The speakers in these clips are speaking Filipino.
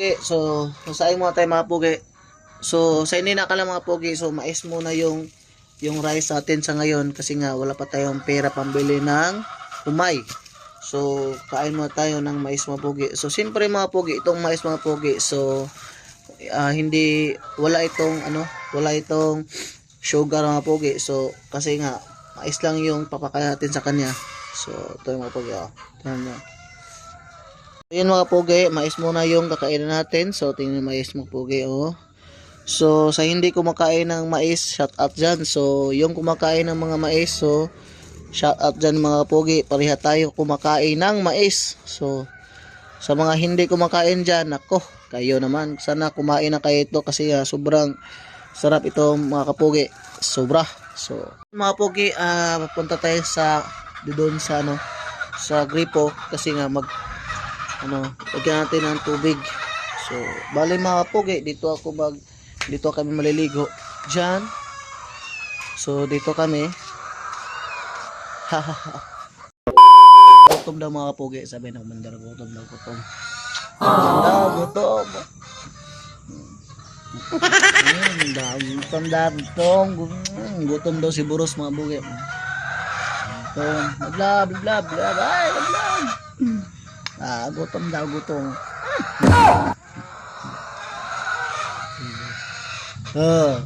Okay, so, sa muna tayo mga pugi. So, sa hindi na ka lang mga pugi, so mais muna yung yung rice natin sa ngayon kasi nga wala pa tayong pera pambili ng umay. So, kain muna tayo ng mais mga pugi. So, siyempre mga pugi, itong mais mga pugi, so, ah, hindi, wala itong, ano, wala itong sugar mga pugi. So, kasi nga, mais lang yung papakain natin sa kanya. So, ito yung mga pugi, oh. Tingnan nyo. Ayan mga pugi, mais muna yung kakainin natin. So, tingnan mais mga pugi, oh. So, sa hindi kumakain ng mais, shout out dyan. So, yung kumakain ng mga mais, so, shout out dyan mga pugi. Pareha tayo kumakain ng mais. So, sa mga hindi kumakain dyan, nako, kayo naman. Sana kumain na kayo ito kasi ah, sobrang sarap ito mga kapugi. Sobra. So, mga pugi, ah papunta tayo sa doon sa ano sa gripo kasi nga mag ano, lagyan natin ng tubig. So, bali mga pugi, dito ako mag dito kami maliligo. Diyan. So, dito kami. gutom daw mga pugi. Sabi ng mandar, gutom daw, gutom. Gutom daw, gutom. Hmm, daw, gutom daw, gutom. Hmm, Gutom daw si Buros mga pugi. Gutom. Bla, bla, bla, bla. Ay, bla. Ah, gutom daw, gutom. Oh.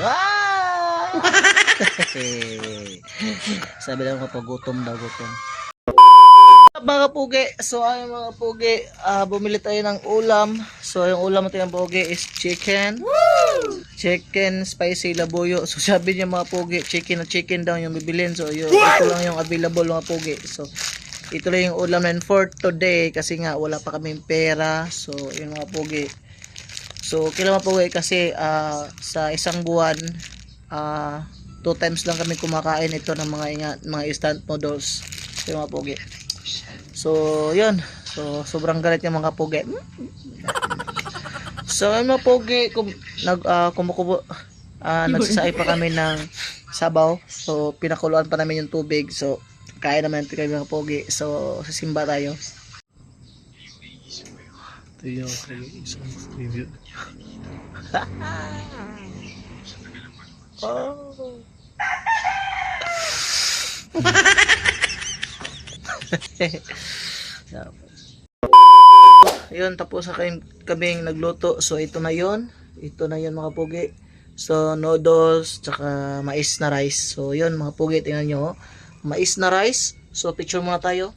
Ah! Sabi lang kapag gutom daw, gutom. Mga pugi, so ay mga pugi, ah, bumili tayo ng ulam. So yung ulam natin ng pugi is chicken. Chicken spicy labuyo. So sabi niya mga pugi, chicken na chicken daw yung bibilin. So yun, ito lang yung available mga pugi. So ito lang yung ulam natin for today kasi nga wala pa kaming pera. So yun mga pugi. So kailangan po eh, kasi ah, sa isang buwan ah, two times lang kami kumakain ito ng mga inga, mga instant noodles. So mga pugi. So yun. So sobrang galit yung mga pugi. So yung mga pugi kum, nag uh, kumukubo ah, nagsasay pa kami ng sabaw. So pinakuluan pa namin yung tubig. So kain naman ito kami mga pugi. So sa simba tayo. Ito yung isang review. oh. Ayun, tapos sa kami, kaming nagluto. So, ito na yon Ito na yon mga pugi. So, noodles, tsaka mais na rice. So, yun mga pugi, tingnan nyo. Mais na rice. So, picture muna tayo.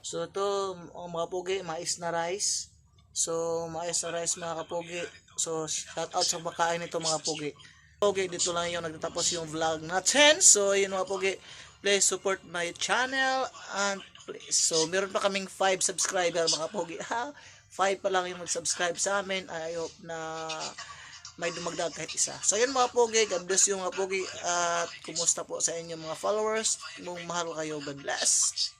So, ito, mga pugi, mais na rice. So, mais na rice mga kapugi. So, shout out sa makain nito mga pugi. Pugi, dito lang yung nagtatapos yung vlog natin. So, yun mga pugi. Please support my channel and please. So, meron pa kaming 5 subscriber mga pugi. Ha? 5 pa lang yung mag-subscribe sa amin. I hope na may dumagdag kahit isa. So, yun mga pugi. God bless you mga pugi. At kumusta po sa inyo mga followers. Kung mahal kayo, God bless.